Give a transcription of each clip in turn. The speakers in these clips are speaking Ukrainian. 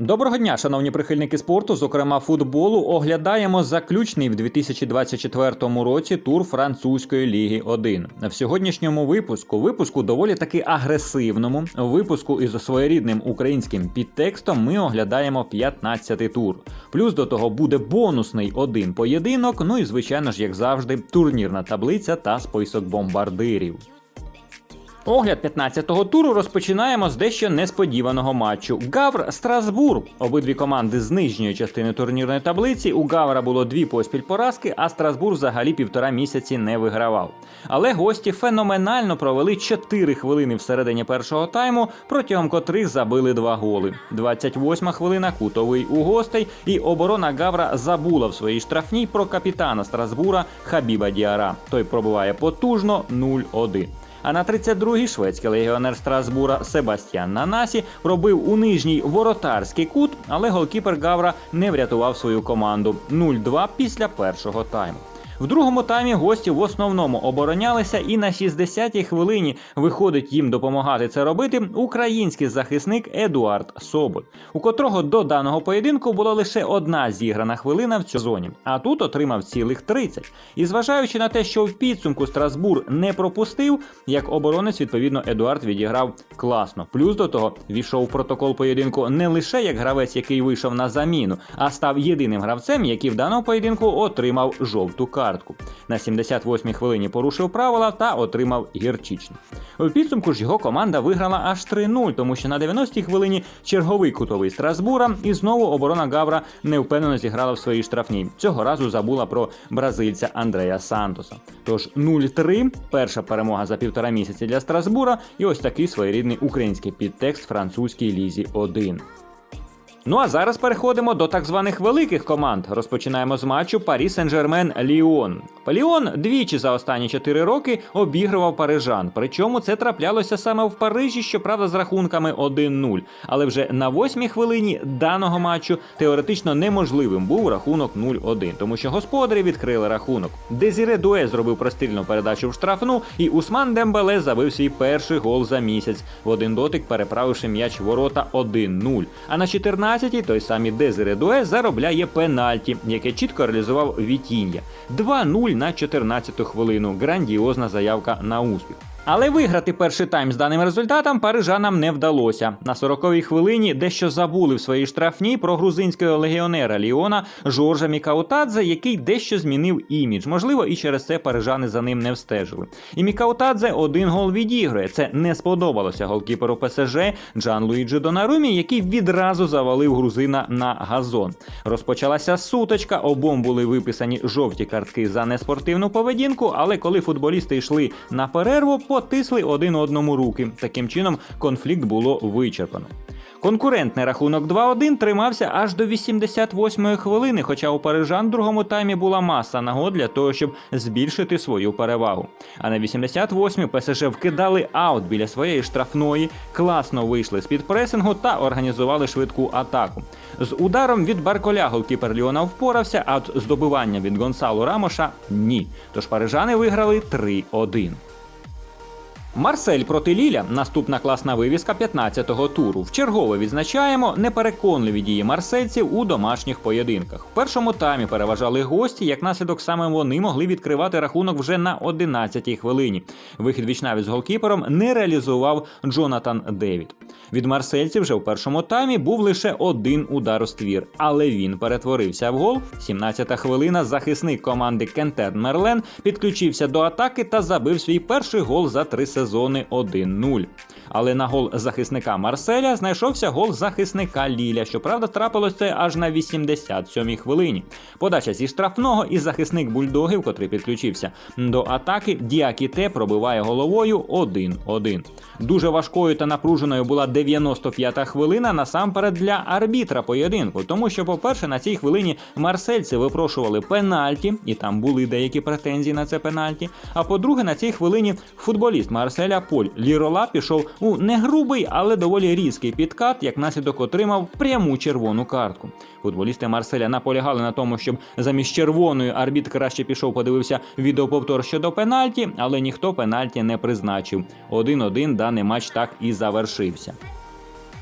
Доброго дня, шановні прихильники спорту, зокрема футболу. Оглядаємо заключний в 2024 році тур французької ліги 1. В сьогоднішньому випуску, випуску доволі таки агресивному, випуску із своєрідним українським підтекстом, ми оглядаємо 15-й тур. Плюс до того буде бонусний один поєдинок. Ну і звичайно ж, як завжди, турнірна таблиця та список бомбардирів. Огляд 15-го туру розпочинаємо з дещо несподіваного матчу. Гавр Страсбург. Обидві команди з нижньої частини турнірної таблиці. У Гавра було дві поспіль поразки, а Страсбург взагалі півтора місяці не вигравав. Але гості феноменально провели 4 хвилини всередині першого тайму, протягом котрих забили два голи. 28 хвилина кутовий у гостей, і оборона Гавра забула в своїй штрафній про капітана Страсбура Хабіба Діара. Той пробиває потужно 0-1. А на 32-й шведський легіонер Страсбура Себастьян Нанасі робив у нижній воротарський кут, але голкіпер Гавра не врятував свою команду 0-2 після першого тайму. В другому таймі гості в основному оборонялися, і на 60-й хвилині виходить їм допомагати це робити український захисник Едуард Соболь, у котрого до даного поєдинку була лише одна зіграна хвилина в цьому зоні, а тут отримав цілих 30. І зважаючи на те, що в підсумку Страсбур не пропустив, як оборонець, відповідно, Едуард відіграв класно. Плюс до того війшов в протокол поєдинку не лише як гравець, який вийшов на заміну, а став єдиним гравцем, який в даному поєдинку отримав жовту картку. На 78-й хвилині порушив правила та отримав гірчичний. У підсумку ж його команда виграла аж 3-0, тому що на 90-й хвилині черговий кутовий Страсбура і знову оборона Гавра невпевнено зіграла в своїй штрафній. Цього разу забула про бразильця Андрея Сантоса. Тож 0-3 – перша перемога за півтора місяці для Страсбура, і ось такий своєрідний український підтекст французькій лізі 1. Ну а зараз переходимо до так званих великих команд. Розпочинаємо з матчу Парі Сен-Жермен Ліон. Ліон двічі за останні 4 роки обігрував парижан. Причому це траплялося саме в Парижі, щоправда, з рахунками 1-0. Але вже на восьмій хвилині даного матчу теоретично неможливим був рахунок 0-1, тому що господарі відкрили рахунок. Дезіре Дуе зробив простильну передачу в штрафну, і Усман Дембеле забив свій перший гол за місяць, в один дотик переправивши м'яч ворота 1-0. А на 14 15-й той самий Дезере Дуе заробляє пенальті, яке чітко реалізував Вітіння. 2-0 на 14-ту хвилину. Грандіозна заявка на успіх. Але виграти перший тайм з даним результатом парижанам не вдалося. На 40-й хвилині дещо забули в своїй штрафній про грузинського легіонера Ліона Жоржа Мікаутадзе, який дещо змінив імідж. Можливо, і через це парижани за ним не встежили. І Мікаутадзе один гол відігрує. Це не сподобалося голкіперу ПСЖ Джан Луїджі Донарумі, який відразу завалив грузина на газон. Розпочалася суточка, обом були виписані жовті картки за неспортивну поведінку, але коли футболісти йшли на перерву, потисли один одному руки. Таким чином конфлікт було вичерпано. Конкурентний рахунок 2-1 тримався аж до 88-ї хвилини, хоча у парижан в другому таймі була маса нагод для того, щоб збільшити свою перевагу. А на 88-й ПСЖ вкидали аут біля своєї штрафної, класно вийшли з під пресингу та організували швидку атаку. З ударом від Барколя голкіпер Ліона впорався, а от здобивання від Гонсалу Рамоша ні. Тож парижани виграли 3-1. Марсель проти Ліля наступна класна вивіска 15-го туру. Вчергове відзначаємо непереконливі дії марсельців у домашніх поєдинках. В першому таймі переважали гості, як наслідок саме вони могли відкривати рахунок вже на 11-й хвилині. Вихід вічнаві з голкіпером не реалізував Джонатан Девід. Від марсельців вже в першому таймі був лише один удар у ствір, але він перетворився в гол. 17-та хвилина захисник команди Кентерн Мерлен підключився до атаки та забив свій перший гол за три сезони 1-0. Але на гол захисника Марселя знайшовся гол захисника Ліля. Щоправда, трапилось це аж на 87-й хвилині. Подача зі штрафного і захисник бульдогів, котрий підключився до атаки, Діакіте пробиває головою 1-1. Дуже важкою та напруженою була 95-та хвилина насамперед для арбітра поєдинку, тому що, по-перше, на цій хвилині марсельці випрошували пенальті, і там були деякі претензії на це пенальті. А по-друге, на цій хвилині футболіст Марселя Поль Лірола пішов у не грубий, але доволі різкий підкат, як наслідок отримав пряму червону картку. Футболісти Марселя наполягали на тому, щоб замість червоної арбіт краще пішов, подивився відеоповтор щодо пенальті, але ніхто пенальті не призначив. 1-1 даний матч так і завершився.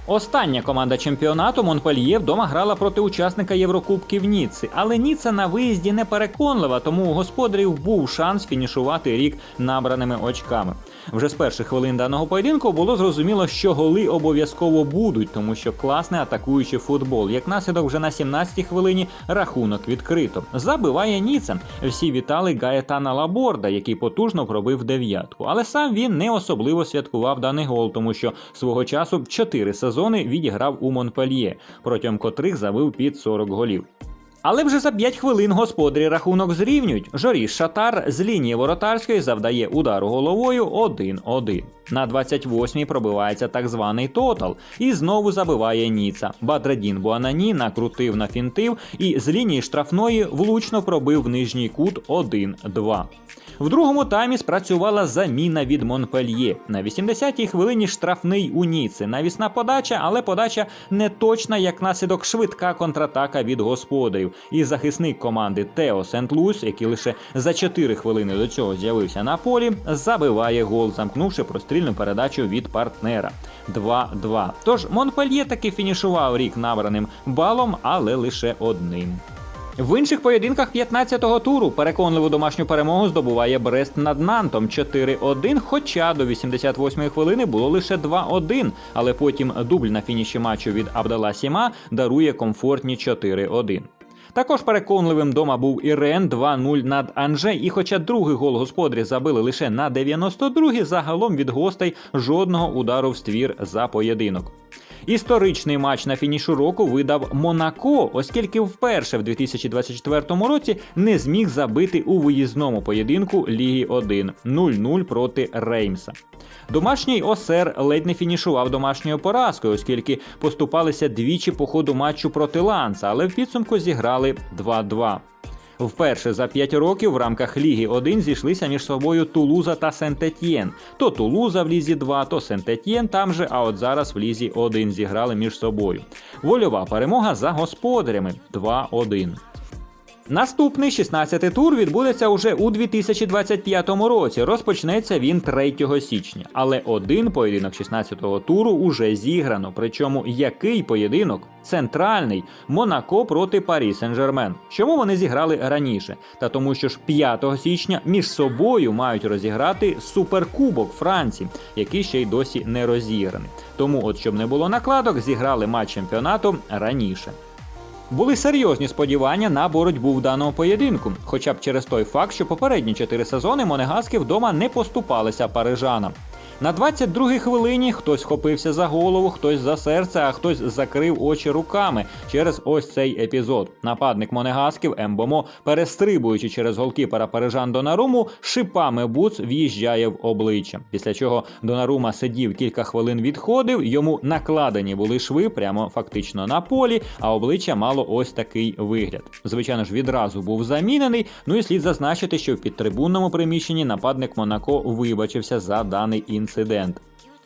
Остання команда чемпіонату Монпельє вдома грала проти учасника Єврокубків Ніцци, але Ніцца на виїзді не переконлива, тому у господарів був шанс фінішувати рік набраними очками. Вже з перших хвилин даного поєдинку було зрозуміло, що голи обов'язково будуть, тому що класний атакуючий футбол. Як наслідок, вже на 17-й хвилині рахунок відкрито. Забиває Ніцен. Всі вітали Гаетана Лаборда, який потужно пробив дев'ятку. Але сам він не особливо святкував даний гол, тому що свого часу 4 сезони відіграв у Монпельє, протягом котрих забив під 40 голів. Але вже за 5 хвилин господарі рахунок зрівнюють. Жоріш Шатар з лінії воротарської завдає удару головою 1-1. На 28-й пробивається так званий тотал і знову забиває Ніца. Бадредін Буанані накрутив на фінтив і з лінії штрафної влучно пробив в нижній кут 1-2. В другому таймі спрацювала заміна від Монпельє. На 80-й хвилині штрафний у Ніци. Навісна подача, але подача не точна, як наслідок швидка контратака від господарів. І захисник команди Тео Сент-Луіс, який лише за 4 хвилини до цього з'явився на полі, забиває гол, замкнувши прострільну передачу від партнера. 2-2. Тож Монпельє таки фінішував рік набраним балом, але лише одним. В інших поєдинках 15-го туру переконливу домашню перемогу здобуває Брест над Нантом 4-1, хоча до 88-ї хвилини було лише 2-1, але потім дубль на фініші матчу від Абдала Сіма дарує комфортні 4-1. Також переконливим дома був Ірен 2-0 над Анже, і хоча другий гол господарі забили лише на 92-й, загалом від гостей жодного удару в ствір за поєдинок. Історичний матч на фінішу року видав Монако, оскільки вперше в 2024 році не зміг забити у виїзному поєдинку Ліги 1 0-0 проти Реймса. Домашній Осер ледь не фінішував домашньою поразкою, оскільки поступалися двічі по ходу матчу проти Ланса, але в підсумку зіграли 2-2. Вперше за 5 років в рамках Ліги 1 зійшлися між собою Тулуза та Сентетьєн. То Тулуза в Лізі 2, то Сентетьєн там же, а от зараз в Лізі 1 зіграли між собою. Вольова перемога за господарями 2-1. Наступний 16-й тур відбудеться уже у 2025 році. Розпочнеться він 3 січня. Але один поєдинок 16-го туру уже зіграно. Причому який поєдинок? Центральний Монако проти Парі Сен-Жермен. Чому вони зіграли раніше? Та тому, що ж 5 січня між собою мають розіграти суперкубок Франції, який ще й досі не розіграний. Тому, от щоб не було накладок, зіграли матч чемпіонату раніше. Були серйозні сподівання на боротьбу в даному поєдинку, хоча б через той факт, що попередні чотири сезони монегаски вдома не поступалися парижанам. На 22-й хвилині хтось схопився за голову, хтось за серце, а хтось закрив очі руками через ось цей епізод. Нападник монегасків Ембомо, перестрибуючи через голкіпера парижан Донаруму, шипами буц в'їжджає в обличчя. Після чого Донарума сидів кілька хвилин відходив, йому накладені були шви прямо фактично на полі, а обличчя мало ось такий вигляд. Звичайно ж, відразу був замінений. Ну і слід зазначити, що в підтрибунному приміщенні нападник Монако вибачився за даний інцидент інцидент.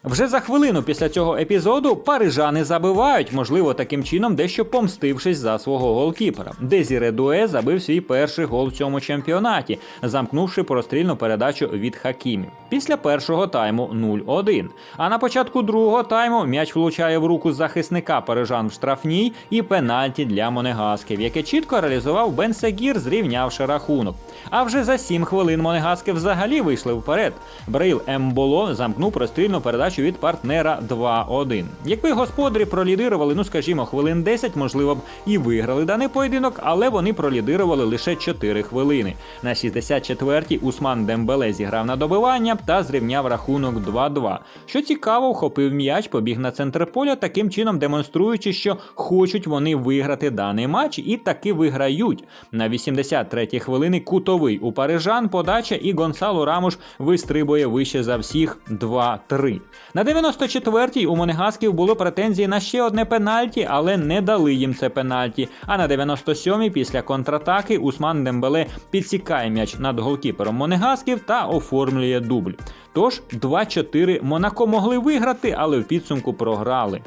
Вже за хвилину після цього епізоду парижани забивають, можливо, таким чином дещо помстившись за свого голкіпера. Дезіре Дуе забив свій перший гол в цьому чемпіонаті, замкнувши прострільну передачу від Хакімів. Після першого тайму 0-1. А на початку другого тайму м'яч влучає в руку захисника парижан в штрафній і пенальті для Монегасків, яке чітко реалізував Бен Сегір, зрівнявши рахунок. А вже за 7 хвилин Монегаски взагалі вийшли вперед. Брейл Емболо замкнув прострільну передачу від партнера 2-1. Якби господарі пролідирували, ну скажімо, хвилин 10, можливо б і виграли даний поєдинок, але вони пролідирували лише 4 хвилини. На 64-й Усман Дембеле зіграв на добивання та зрівняв рахунок 2-2. Що цікаво, вхопив м'яч, побіг на центр поля, таким чином демонструючи, що хочуть вони виграти даний матч і таки виграють. На 83-й хвилини кутовий у парижан подача і Гонсало Рамуш вистрибує вище за всіх 2-3. На 94-й у Монегасків було претензії на ще одне пенальті, але не дали їм це пенальті. А на 97-й після контратаки Усман Дембеле підсікає м'яч над голкіпером Монегасків та оформлює дубль. Тож 2-4 Монако могли виграти, але в підсумку програли.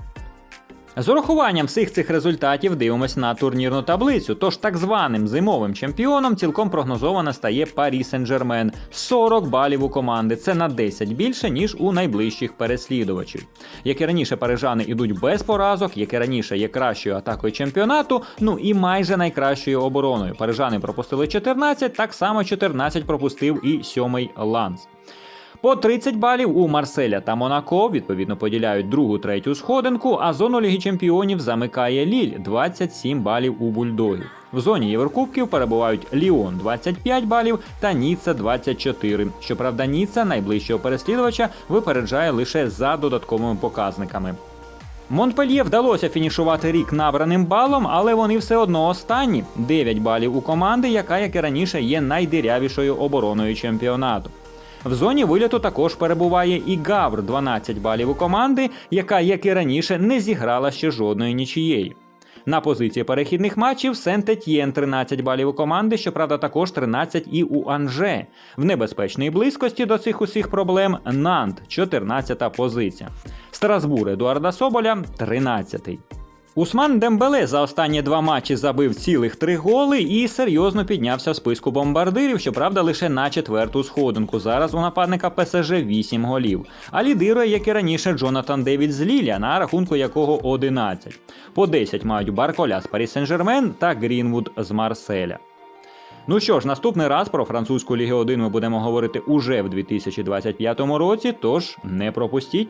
З урахуванням всіх цих результатів дивимось на турнірну таблицю. Тож так званим зимовим чемпіоном цілком прогнозовано стає Парі Сен-Жермен. 40 балів у команди. Це на 10 більше, ніж у найближчих переслідувачів. Як і раніше, парижани ідуть без поразок, як і раніше є кращою атакою чемпіонату, ну і майже найкращою обороною. Парижани пропустили 14, так само 14 пропустив і сьомий Ланс. По 30 балів у Марселя та Монако відповідно поділяють другу третю сходинку, а зону Ліги Чемпіонів замикає Ліль 27 балів у бульдогів. В зоні Єврокубків перебувають Ліон 25 балів та Ніцца 24. Щоправда, Ніцца найближчого переслідувача випереджає лише за додатковими показниками. Монпельє вдалося фінішувати рік набраним балом, але вони все одно останні 9 балів у команди, яка, як і раніше, є найдирявішою обороною чемпіонату. В зоні виліту також перебуває і Гавр 12 балів у команди, яка, як і раніше, не зіграла ще жодної нічієї. На позиції перехідних матчів Сент-Етьєн 13 балів у команди, щоправда, також 13 і у Анже. В небезпечній близькості до цих усіх проблем Нант 14 позиція. Страсбур Едуарда Соболя 13. Усман Дембеле за останні два матчі забив цілих три голи і серйозно піднявся в списку бомбардирів, щоправда, лише на четверту сходинку. Зараз у нападника ПСЖ 8 голів. А лідирує, як і раніше, Джонатан Девід з Ліля, на рахунку якого 11. По 10 мають Барколя з Парі Сен-Жермен та Грінвуд з Марселя. Ну що ж, наступний раз про французьку Лігу 1 ми будемо говорити уже в 2025 році, тож не пропустіть.